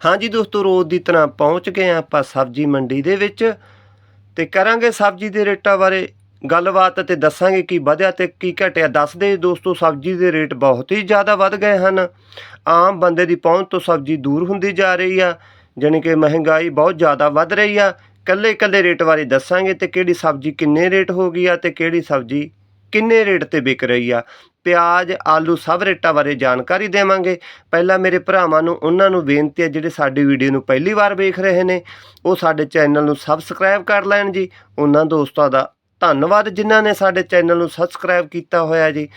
ਹਾਂਜੀ ਦੋਸਤੋ, ਰੋਜ਼ ਦੀ ਤਰ੍ਹਾਂ ਪਹੁੰਚ ਗਏ ਹਾਂ ਆਪਾਂ ਸਬਜ਼ੀ ਮੰਡੀ ਦੇ ਵਿੱਚ ਤੇ ਕਰਾਂਗੇ ਸਬਜ਼ੀ ਦੇ ਰੇਟਾਂ ਬਾਰੇ ਗੱਲਬਾਤ ਤੇ ਦੱਸਾਂਗੇ ਕੀ ਵਧਿਆ ਤੇ ਕੀ ਘਟਿਆ। ਦੱਸਦੇ ਦੋਸਤੋ, ਸਬਜ਼ੀ ਦੇ ਰੇਟ ਬਹੁਤ ਹੀ ਜ਼ਿਆਦਾ ਵੱਧ ਗਏ ਹਨ। ਆਮ ਬੰਦੇ ਦੀ ਪਹੁੰਚ ਤੋਂ ਸਬਜ਼ੀ ਦੂਰ ਹੁੰਦੀ ਜਾ ਰਹੀ ਆ, ਜਾਣੀ ਕਿ ਮਹਿੰਗਾਈ ਬਹੁਤ ਜ਼ਿਆਦਾ ਵੱਧ ਰਹੀ ਆ। ਕੱਲੇ ਕੱਲੇ ਰੇਟ ਬਾਰੇ ਦੱਸਾਂਗੇ ਤੇ ਕਿਹੜੀ ਸਬਜ਼ੀ ਕਿੰਨੇ ਰੇਟ ਹੋ ਗਈ ਆ ਤੇ ਕਿਹੜੀ ਸਬਜ਼ੀ ਕਿੰਨੇ ਰੇਟ ਤੇ ਵਿਕ ਰਹੀ ਆ? ਪਿਆਜ਼, ਆਲੂ ਸਭ ਰੇਟਾਂ ਬਾਰੇ ਜਾਣਕਾਰੀ ਦੇਵਾਂਗੇ। ਪਹਿਲਾਂ ਮੇਰੇ ਭਰਾਵਾਂ ਨੂੰ, ਉਹਨਾਂ ਨੂੰ ਬੇਨਤੀ ਹੈ ਜਿਹੜੇ ਸਾਡੀ ਵੀਡੀਓ ਨੂੰ ਪਹਿਲੀ ਵਾਰ ਵੇਖ ਰਹੇ ਨੇ, ਉਹ ਸਾਡੇ ਚੈਨਲ ਨੂੰ ਸਬਸਕ੍ਰਾਈਬ ਕਰ ਲੈਣ ਜੀ। ਉਹਨਾਂ ਦੋਸਤਾਂ ਦਾ ਧੰਨਵਾਦ ਜਿਨ੍ਹਾਂ ਨੇ ਸਾਡੇ ਚੈਨਲ ਨੂੰ ਸਬਸਕ੍ਰਾਈਬ ਕੀਤਾ ਹੋਇਆ ਜੀ।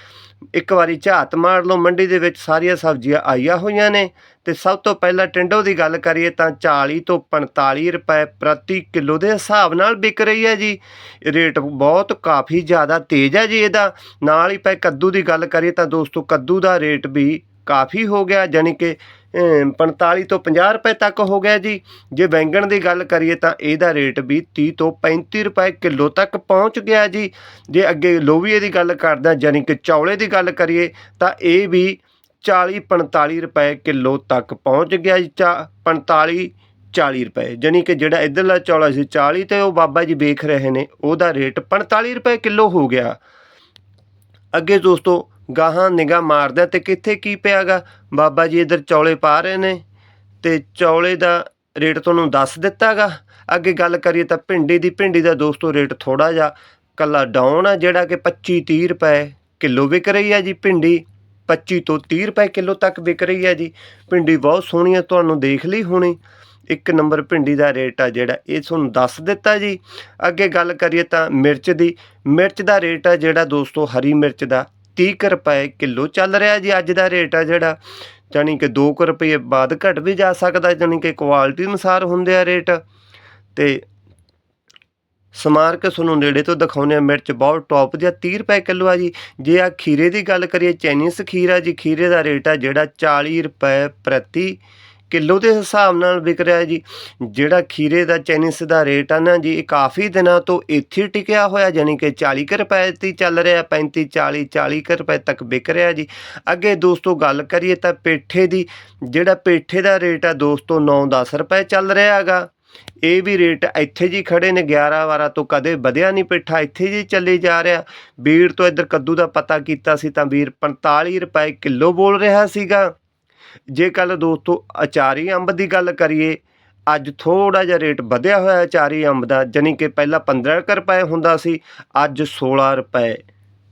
ਇੱਕ ਵਾਰੀ ਝਾਤ ਮਾਰ ਲਓ, ਮੰਡੀ ਦੇ ਵਿੱਚ ਸਾਰੀਆਂ ਸਬਜ਼ੀਆਂ ਆਈਆਂ ਹੋਈਆਂ ਨੇ ਤੇ ਸਭ ਤੋਂ ਪਹਿਲਾਂ ਟਿੰਡੋ ਦੀ ਗੱਲ ਕਰੀਏ ਤਾਂ 40 ਤੋਂ 45 ਰੁਪਏ ਪ੍ਰਤੀ ਕਿਲੋ ਦੇ ਹਿਸਾਬ ਨਾਲ ਵਿਕ ਰਹੀ ਹੈ ਜੀ। ਰੇਟ ਬਹੁਤ ਕਾਫੀ ਜ਼ਿਆਦਾ ਤੇਜ਼ ਹੈ ਜੀ ਇਹਦਾ। ਨਾਲ ਹੀ ਪਏ ਕੱਦੂ ਦੀ ਗੱਲ ਕਰੀਏ ਤਾਂ ਦੋਸਤੋ ਕੱਦੂ ਦਾ ਰੇਟ ਵੀ ਕਾਫੀ ਹੋ ਗਿਆ, ਜਾਣੀ ਕਿ 45 ਤੋਂ 50 ਰੁਪਏ ਤੱਕ ਹੋ ਗਿਆ ਜੀ। ਜੇ ਬੈਂਗਣ ਦੀ ਗੱਲ ਕਰੀਏ ਤਾਂ ਇਹਦਾ ਰੇਟ ਵੀ 30 ਤੋਂ 35 ਰੁਪਏ ਕਿਲੋ ਤੱਕ ਪਹੁੰਚ ਗਿਆ ਜੀ। ਜੇ ਅੱਗੇ ਲੋਵੀਏ ਦੀ ਗੱਲ ਕਰਦਾ, ਜਾਣੀ ਕਿ ਚੌਲੇ ਦੀ ਗੱਲ ਕਰੀਏ, ਤਾਂ ਇਹ ਵੀ 40 45 ਰੁਪਏ ਕਿਲੋ ਤੱਕ ਪਹੁੰਚ ਗਿਆ ਜੀ। ਚਾ 45 40 ਰੁਪਏ। ਜਾਣੀ ਕਿ ਜਿਹੜਾ ਇਧਰਲਾ ਚੌਲਾ ਸੀ 40 ਤੇ ਉਹ ਬਾਬਾ ਜੀ ਵੇਖ ਰਹੇ ਨੇ, ਉਹਦਾ ਰੇਟ 45 ਰੁਪਏ ਕਿਲੋ ਹੋ ਗਿਆ। ਅੱਗੇ ਦੋਸਤੋ ਗਾਹਾਂ ਨਿਗਾਹ ਮਾਰਦਾ ਤੇ ਕਿੱਥੇ ਕੀ ਪਿਆਗਾ? ਬਾਬਾ ਜੀ ਇਧਰ ਚੌਲੇ ਪਾ ਰਹੇ ਨੇ ਤੇ ਚੌਲੇ ਦਾ ਰੇਟ ਤੁਹਾਨੂੰ ਦੱਸ ਦਿੱਤਾਗਾ। ਅੱਗੇ ਗੱਲ ਕਰੀਏ ਤਾਂ ਭਿੰਡੀ ਦੀ, ਭਿੰਡੀ ਦਾ ਦੋਸਤੋ ਰੇਟ ਥੋੜਾ ਜਿਹਾ ਕੱਲਾ ਡਾਊਨ ਆ, ਜਿਹੜਾ ਕਿ 25 30 ਰੁਪਏ ਕਿਲੋ ਵਿਕ ਰਹੀ ਹੈ ਜੀ ਭਿੰਡੀ। 25 ਤੋਂ 30 ਰੁਪਏ ਕਿਲੋ ਤੱਕ ਵਿਕ ਰਹੀ ਹੈ ਜੀ। ਭਿੰਡੀ ਬਹੁਤ ਸੋਹਣੀ ਹੈ ਤੁਹਾਨੂੰ ਦੇਖ ਲਈ ਹੋਣੀ। ਇੱਕ ਨੰਬਰ ਭਿੰਡੀ ਦਾ ਰੇਟ ਆ ਜਿਹੜਾ, ਇਹ ਤੁਹਾਨੂੰ ਦੱਸ ਦਿੱਤਾ ਜੀ। ਅੱਗੇ ਗੱਲ ਕਰੀਏ ਤਾਂ ਮਿਰਚ ਦੀ, ਮਿਰਚ ਦਾ ਰੇਟ ਆ ਜਿਹੜਾ ਦੋਸਤੋ ਹਰੀ ਮਿਰਚ ਦਾ 30 ਕੁ ਰੁਪਏ ਕਿਲੋ ਚੱਲ ਰਿਹਾ ਜੀ, ਅੱਜ ਦਾ ਰੇਟ ਆ ਜਿਹੜਾ। ਜਾਣੀ ਕਿ 2 ਕੁ ਰੁਪਏ ਬਾਅਦ ਘਟ ਵੀ ਜਾ ਸਕਦਾ, ਜਾਣੀ ਕਿ ਕੁਆਲਿਟੀ ਅਨੁਸਾਰ ਹੁੰਦੇ ਆ ਰੇਟ। ਤੇ ਸਮਾਰ ਕੇ ਤੁਹਾਨੂੰ ਨੇੜੇ ਤੋਂ ਦਿਖਾਉਂਦੇ ਆ, ਮਿਰਚ ਬਹੁਤ ਟੌਪ ਦੀ ਆ 30 ਰੁਪਏ ਕਿਲੋ ਆ ਜੀ। ਜੇ ਆ ਖੀਰੇ ਦੀ ਗੱਲ ਕਰੀਏ ਚਾਈਨੀਜ਼ ਖੀਰਾ ਜੀ, ਖੀਰੇ ਦਾ ਰੇਟ ਆ ਜਿਹੜਾ 40 ਰੁਪਏ ਪ੍ਰਤੀ ਕਿਲੋ ਦੇ ਹਿਸਾਬ ਨਾਲ ਵਿਕ ਰਿਹਾ ਜੀ। ਜਿਹੜਾ ਖੀਰੇ ਦਾ ਚਾਈਨੀਜ਼ ਦਾ ਰੇਟ ਆ ਨਾ ਜੀ, ਇਹ ਕਾਫੀ ਦਿਨਾਂ ਤੋਂ ਇੱਥੇ ਟਿਕਿਆ ਹੋਇਆ, ਜਾਣੀ ਕਿ 40 ਕੁ ਰੁਪਏ ਤੇ ਚੱਲ ਰਿਹਾ 35 40 40 ਕੁ ਰੁਪਏ ਤੱਕ ਵਿਕ ਰਿਹਾ ਜੀ। ਅੱਗੇ ਦੋਸਤੋ ਗੱਲ ਕਰੀਏ ਤਾਂ ਪੇਠੇ ਦੀ, ਜਿਹੜਾ ਪੇਠੇ ਦਾ ਰੇਟ ਆ ਦੋਸਤੋ 9-10 ਰੁਪਏ ਚੱਲ ਰਿਹਾ ਹੈਗਾ। ਇਹ ਵੀ ਰੇਟ ਇੱਥੇ ਜੀ ਖੜੇ ਨੇ 11 ਵਾਰਾ ਤੋਂ ਕਦੇ ਵਧਿਆ ਨਹੀਂ ਪੇਠਾ, ਇੱਥੇ ਜੀ ਚੱਲੇ ਜਾ ਰਿਹਾ। ਵੀਰ ਤੋਂ ਇੱਧਰ ਕੱਦੂ ਦਾ ਪਤਾ ਕੀਤਾ ਸੀ ਤਾਂ ਵੀਰ 45 ਰੁਪਏ ਕਿਲੋ ਬੋਲ ਰਿਹਾ ਸੀਗਾ। ਜੇ ਕੱਲ ਦੋਸਤੋ ਅਚਾਰੀ ਅੰਬ ਦੀ ਗੱਲ ਕਰੀਏ, ਅੱਜ ਥੋੜਾ ਜਿਹਾ ਰੇਟ ਵਧਿਆ ਹੋਇਆ ਅਚਾਰੀ ਅੰਬ ਦਾ, ਜਾਣੀ ਕਿ ਪਹਿਲਾਂ 15 ਕੁ ਰੁਪਏ ਹੁੰਦਾ ਸੀ, ਅੱਜ 16 ਰੁਪਏ।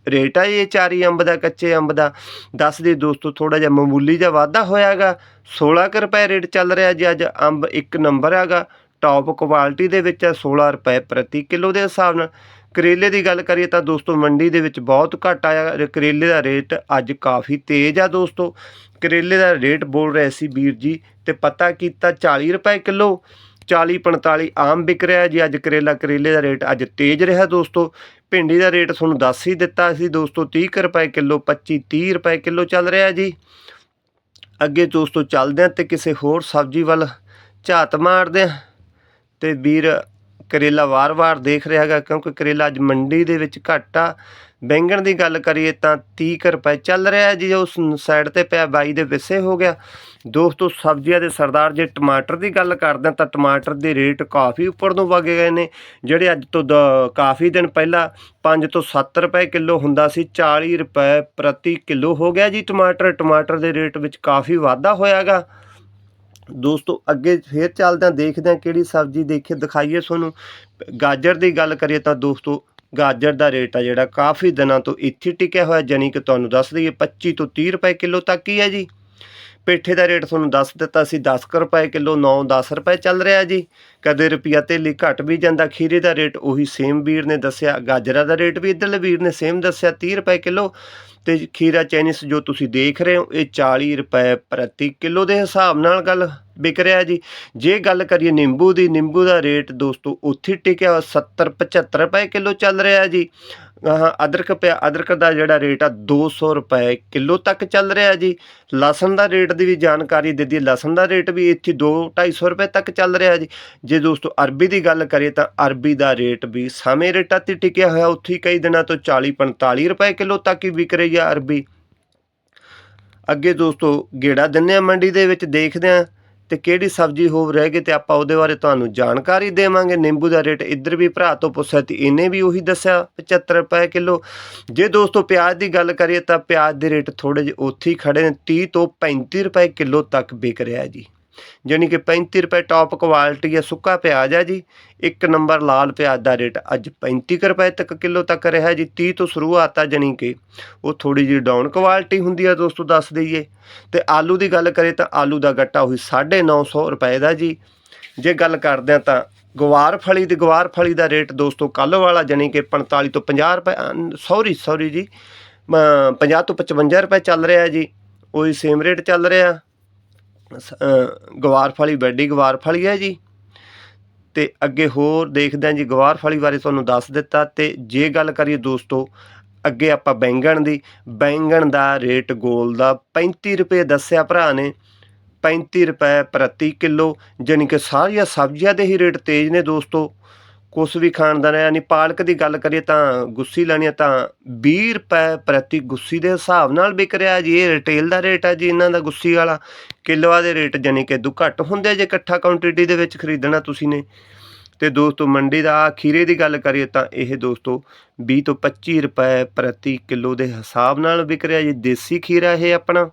ਰੇਟ ਆ ਇਹ ਚਾਰੀ ਅੰਬ ਦਾ, ਕੱਚੇ ਅੰਬ ਦਾ। ਦੱਸ ਦੇ ਦੋਸਤੋ ਥੋੜਾ ਜਿਹਾ ਮਾਮੂਲੀ ਜਿਹਾ ਵਾਧਾ ਹੋਇਆਗਾ 16 ਕੁ ਰੁਪਏ ਰੇਟ ਚੱਲ ਰਿਹਾ ਜੀ ਅੱਜ, ਅੰਬ ਇੱਕ ਨੰਬਰ ਹੈਗਾ। ਟੌਪ ਕੁਆਲਿਟੀ ਦੇ ਵਿੱਚ ਹੈ 16 ਰੁਪਏ ਪ੍ਰਤੀ ਕਿਲੋ ਦੇ ਹਿਸਾਬ ਨਾਲ। ਕਰੇਲੇ ਦੀ ਗੱਲ ਕਰੀਏ ਤਾਂ ਦੋਸਤੋ ਮੰਡੀ ਦੇ ਵਿੱਚ ਬਹੁਤ ਘੱਟ ਆਇਆ ਕਰੇਲੇ ਦਾ ਰੇਟ ਅੱਜ ਕਾਫੀ ਤੇਜ਼ ਆ ਦੋਸਤੋ। ਕਰੇਲੇ ਦਾ ਰੇਟ ਬੋਲ ਰਹੇ ਸੀ ਵੀਰ ਜੀ ਤੇ ਪਤਾ ਕੀਤਾ 40 ਰੁਪਏ ਕਿਲੋ 40 45 ਆਮ ਵਿਕ ਰਿਹਾ ਜੀ ਅੱਜ ਕਰੇਲਾ, ਕਰੇਲੇ ਦਾ ਰੇਟ ਅੱਜ ਤੇਜ਼ ਰਿਹਾ ਦੋਸਤੋ। ਭਿੰਡੀ ਦਾ ਰੇਟ ਤੁਹਾਨੂੰ ਦੱਸ ਹੀ ਦਿੱਤਾ ਸੀ ਦੋਸਤੋ 30 ਕੁ ਰੁਪਏ ਕਿਲੋ 25 30 ਰੁਪਏ ਕਿਲੋ ਚੱਲ ਰਿਹਾ ਜੀ। ਅੱਗੇ ਦੋਸਤੋ ਚੱਲਦੇ ਹਾਂ ਤੇ ਕਿਸੇ ਹੋਰ ਸਬਜ਼ੀ ਵੱਲ ਝਾਤ ਮਾਰਦੇ ਹਾਂ। ਤੇ ਵੀਰ ਕਰੇਲਾ ਵਾਰ-ਵਾਰ ਦੇਖ ਰਿਹਾ ਹੈਗਾ, ਕਿਉਂਕਿ ਕਰੇਲਾ ਅੱਜ ਮੰਡੀ ਦੇ ਵਿੱਚ ਘੱਟ ਆ। ਬੈਂਗਣ ਦੀ ਗੱਲ ਕਰੀਏ ਤਾਂ 30 ਕੁ ਰੁਪਏ ਚੱਲ ਰਿਹਾ ਜੀ ਉਸ ਸਾਈਡ ਤੇ ਪਿਆ, ਬਾਈ ਦੇ ਵਿਸੇ ਹੋ ਗਿਆ। ਦੋਸਤੋ, ਸਬਜ਼ੀਆਂ ਦੇ ਸਰਦਾਰ ਜੇ ਟਮਾਟਰ ਦੀ ਗੱਲ ਕਰਦੇ ਹਾਂ ਤਾਂ ਟਮਾਟਰ ਦੇ ਰੇਟ ਕਾਫੀ ਉੱਪਰ ਨੂੰ ਵਗ ਗਏ ਨੇ, ਜਿਹੜੇ ਅੱਜ ਤੋਂ ਦ- ਕਾਫੀ ਦਿਨ ਪਹਿਲਾਂ 5 ਤੋਂ 7 ਰੁਪਏ ਕਿਲੋ ਹੁੰਦਾ ਸੀ 40 ਰੁਪਏ ਪ੍ਰਤੀ ਕਿਲੋ ਹੋ ਗਿਆ ਜੀ ਟਮਾਟਰ। ਟਮਾਟਰ ਦੇ ਰੇਟ ਵਿੱਚ ਕਾਫੀ ਵਾਧਾ ਹੋਇਆਗਾ। ਦੋਸਤੋ, ਅੱਗੇ ਫੇਰ ਚੱਲਦੇ ਹਾਂ, ਦੇਖਦੇ ਹਾਂ ਕਿਹੜੀ ਸਬਜ਼ੀ ਦੇਖੇ, ਦਿਖਾਈਏ ਤੁਹਾਨੂੰ। ਗਾਜਰ ਦੀ ਗੱਲ ਕਰੀਏ ਤਾਂ ਦੋਸਤੋ, ਗਾਜਰ ਦਾ ਰੇਟ ਆ ਜਿਹੜਾ ਕਾਫੀ ਦਿਨਾਂ ਤੋਂ ਇੱਥੇ ਟਿਕਿਆ ਹੋਇਆ, ਜਾਣੀ ਕਿ ਤੁਹਾਨੂੰ ਦੱਸ ਦਈਏ 25 ਤੋਂ 30 ਰੁਪਏ ਕਿਲੋ ਤੱਕ ਹੀ ਹੈ ਜੀ। ਪੇਠੇ ਦਾ ਰੇਟ ਤੁਹਾਨੂੰ ਦੱਸ ਦਿੱਤਾ ਸੀ 10 ਕੁ ਰੁਪਏ ਕਿਲੋ 9-10 ਰੁਪਏ ਚੱਲ ਰਿਹਾ ਜੀ। ਕਦੇ ਰੁਪਿਆ ਤੇਲੀ ਘਟ ਵੀ ਜਾਂਦਾ, ਖੀਰੇ ਦਾ ਰੇਟ ਉਹੀ ਸੇਮ ਵੀਰ ਨੇ ਦੱਸਿਆ, ਗਾਜਰਾਂ ਦਾ ਰੇਟ ਵੀ ਇੱਧਰਲੇ ਵੀਰ ਨੇ ਸੇਮ ਦੱਸਿਆ 30 ਰੁਪਏ ਕਿਲੋ। ਤੇ ਖੀਰਾ ਚਾਈਨੀਸ ਜੋ ਤੁਸੀਂ ਦੇਖ ਰਹੇ ਹੋ, ਇਹ 40 ਰੁਪਏ ਪ੍ਰਤੀ ਕਿਲੋ ਦੇ ਹਿਸਾਬ ਨਾਲ ਗੱਲ ਵਿਕ ਰਿਹਾ ਜੀ। ਜੇ ਗੱਲ ਕਰੀਏ ਨਿੰਬੂ ਦੀ, ਨਿੰਬੂ ਦਾ ਰੇਟ ਦੋਸਤੋ ਉੱਥੇ ਟਿਕਿਆ 70 75 ਰੁਪਏ ਕਿਲੋ ਚੱਲ ਰਿਹਾ ਜੀ। ਅਦਰਕ ਪਿਆ, ਅਦਰਕ ਦਾ ਜਿਹੜਾ ਰੇਟ ਆ 200 ਰੁਪਏ ਕਿਲੋ ਤੱਕ ਚੱਲ ਰਿਹਾ ਜੀ। ਲਸਣ ਦਾ ਰੇਟ ਦੀ ਵੀ ਜਾਣਕਾਰੀ ਦਿੱਤੀ ਲਸਣ ਦਾ ਰੇਟ ਵੀ ਇੱਥੇ 2 250 ਰੁਪਏ ਤੱਕ ਚੱਲ ਰਿਹਾ ਜੀ। ਜੇ ਦੋਸਤੋ ਅਰਬੀ ਦੀ ਗੱਲ ਕਰੀਏ ਤਾਂ ਅਰਬੀ ਦਾ ਰੇਟ ਵੀ ਸਮੇਂ ਰੇਟਾਂ ਤੇ ਟਿਕਿਆ ਹੋਇਆ, ਉੱਥੇ ਹੀ ਕਈ ਦਿਨਾਂ ਤੋਂ 40 45 ਰੁਪਏ ਕਿਲੋ ਤੱਕ ਹੀ ਵਿਕ ਰਹੀ ਆ ਅਰਬੀ। ਅੱਗੇ ਦੋਸਤੋ ਗੇੜਾ ਦਿੰਨੇ ਆ ਮੰਡੀ ਦੇ ਵਿੱਚ, ਦੇਖਦੇ ਆ ਤੇ ਕਿਹੜੀ ਸਬਜ਼ੀ ਹੋਰ ਰਹਿ ਗਈ ਤੇ ਆਪਾਂ ਉਹਦੇ ਬਾਰੇ ਤੁਹਾਨੂੰ ਜਾਣਕਾਰੀ ਦੇਵਾਂਗੇ। ਨਿੰਬੂ ਦਾ ਰੇਟ ਇੱਧਰ ਵੀ ਭਰਾ ਤੋਂ ਪੁੱਛਿਆ ਤੇ ਇਹਨੇ ਵੀ ਉਹੀ ਦੱਸਿਆ 75 ਰੁਪਏ ਕਿਲੋ। ਜੇ ਦੋਸਤੋ ਪਿਆਜ਼ ਦੀ ਗੱਲ ਕਰੀਏ ਤਾਂ ਪਿਆਜ਼ ਦੇ ਰੇਟ ਥੋੜੇ ਜਿਹੇ ਉੱਥੇ ਹੀ ਖੜੇ ਨੇ 30 ਤੋਂ 35 ਰੁਪਏ ਕਿਲੋ ਤੱਕ ਵਿਕ ਰਿਹਾ ਜੀ। ਜਾਣੀ ਕਿ 35 ਰੁਪਏ ਟੌਪ ਕੁਆਲਿਟੀ ਹੈ, ਸੁੱਕਾ ਪਿਆਜ਼ ਹੈ ਜੀ। ਇੱਕ ਨੰਬਰ ਲਾਲ ਪਿਆਜ਼ ਦਾ ਰੇਟ ਅੱਜ 35 ਕੁ ਰੁਪਏ ਤੱਕ ਕਿਲੋ ਤੱਕ ਰਿਹਾ ਜੀ। 30 ਤੋਂ ਸ਼ੁਰੂਆਤ ਆ ਜਾਣੀ ਕਿ ਉਹ ਥੋੜੀ ਜਿਹੀ ਡਾਊਨ ਕੁਆਲਿਟੀ ਹੁੰਦੀ ਆ ਦੋਸਤੋ, ਦੱਸ ਦਈਏ। ਤੇ ਆਲੂ ਦੀ ਗੱਲ ਕਰੇ ਤਾਂ ਆਲੂ ਦਾ ਗੱਟਾ ਉਹੀ 950 ਰੁਪਏ ਦਾ ਜੀ। ਜੇ ਗੱਲ ਕਰਦੇ ਆ ਤਾਂ ਗਵਾਰ ਫਲੀ ਦੀ, ਗਵਾਰ ਫਲੀ ਦਾ ਰੇਟ ਦੋਸਤੋ ਕੱਲ ਵਾਲਾ ਜਾਣੀ ਕਿ 45 ਤੋਂ 50 ਰੁਪਏ ਸੌਰੀ ਸੌਰੀ ਜੀ, ਅਮ 50 ਤੋਂ 55 ਰੁਪਏ ਚੱਲ ਰਿਹਾ ਜੀ। ਉਹੀ ਸੇਮ ਰੇਟ ਚੱਲ ਰਿਹਾ। ਸ- ਅ, ਗਵਾਰ ਫਲੀ ਵੱਡੀ ਗਵਾਰ ਹੈ ਜੀ। ਤੇ ਅੱਗੇ ਹੋਰ ਦੇਖਦੇ ਹਾਂ ਜੀ ਗਵਾਰਫਲੀ ਬਾਰੇ ਤੁਹਾਨੂੰ ਦੱਸ ਦਿੱਤਾ ਤੇ ਜੇ ਗੱਲ ਕਰੀਏ ਦੋਸਤੋ ਅੱਗੇ ਆਪਾਂ ਬੈਂਗਣ ਦੀ ਬੈਂਗਣ ਦਾ ਰੇਟ ਗੋਲ ਦਾ 35 ਰੁਪਏ ਦੱਸਿਆ ਭਰਾ ਨੇ। 35 ਰੁਪਏ ਪ੍ਰਤੀ ਕਿਲੋ ਜਾਣੀ ਕਿ ਸਾਰੀਆਂ ਸਬਜ਼ੀਆਂ ਦੇ ਹੀ ਰੇਟ ਤੇਜ਼ ਨੇ ਦੋਸਤੋ। ਕੁਛ ਵੀ ਖਾਣ ਦਾ ਯਾਨੀ ਪਾਲਕ ਦੀ ਗੱਲ ਕਰੀਏ ਤਾਂ ਗੁੱਸੀ ਲੈਣੀ ਹੈ ਤਾਂ 20 ਰੁਪਏ ਪ੍ਰਤੀ ਗੁੱਸੀ ਦੇ ਹਿਸਾਬ ਨਾਲ ਵਿਕ ਰਿਹਾ ਜੀ। ਇਹ ਰਿਟੇਲ ਦਾ ਰੇਟ ਹੈ ਜੀ, ਇਹਨਾਂ ਦਾ ਗੁੱਸੀ ਵਾਲਾ। ਕਿਲੋਆਂ ਦੇ ਰੇਟ ਜਾਣੀ ਕਿ ਦੂ ਘੱਟ ਹੁੰਦੇ ਆ ਜੇ ਇਕੱਠਾ ਕੁਆਂਟੀਟੀ ਦੇ ਵਿੱਚ ਖਰੀਦਣਾ ਤੁਸੀਂ ਨੇ। ਤੇ ਦੋਸਤੋ, ਮੰਡੀ ਦਾ ਖੀਰੇ ਦੀ ਗੱਲ ਕਰੀਏ ਤਾਂ ਇਹ ਦੋਸਤੋ 20 ਤੋਂ 25 ਰੁਪਏ ਪ੍ਰਤੀ ਕਿਲੋ ਦੇ ਹਿਸਾਬ ਨਾਲ ਵਿਕ ਰਿਹਾ ਜੀ। ਦੇਸੀ ਖੀਰਾ ਇਹ ਆਪਣਾ।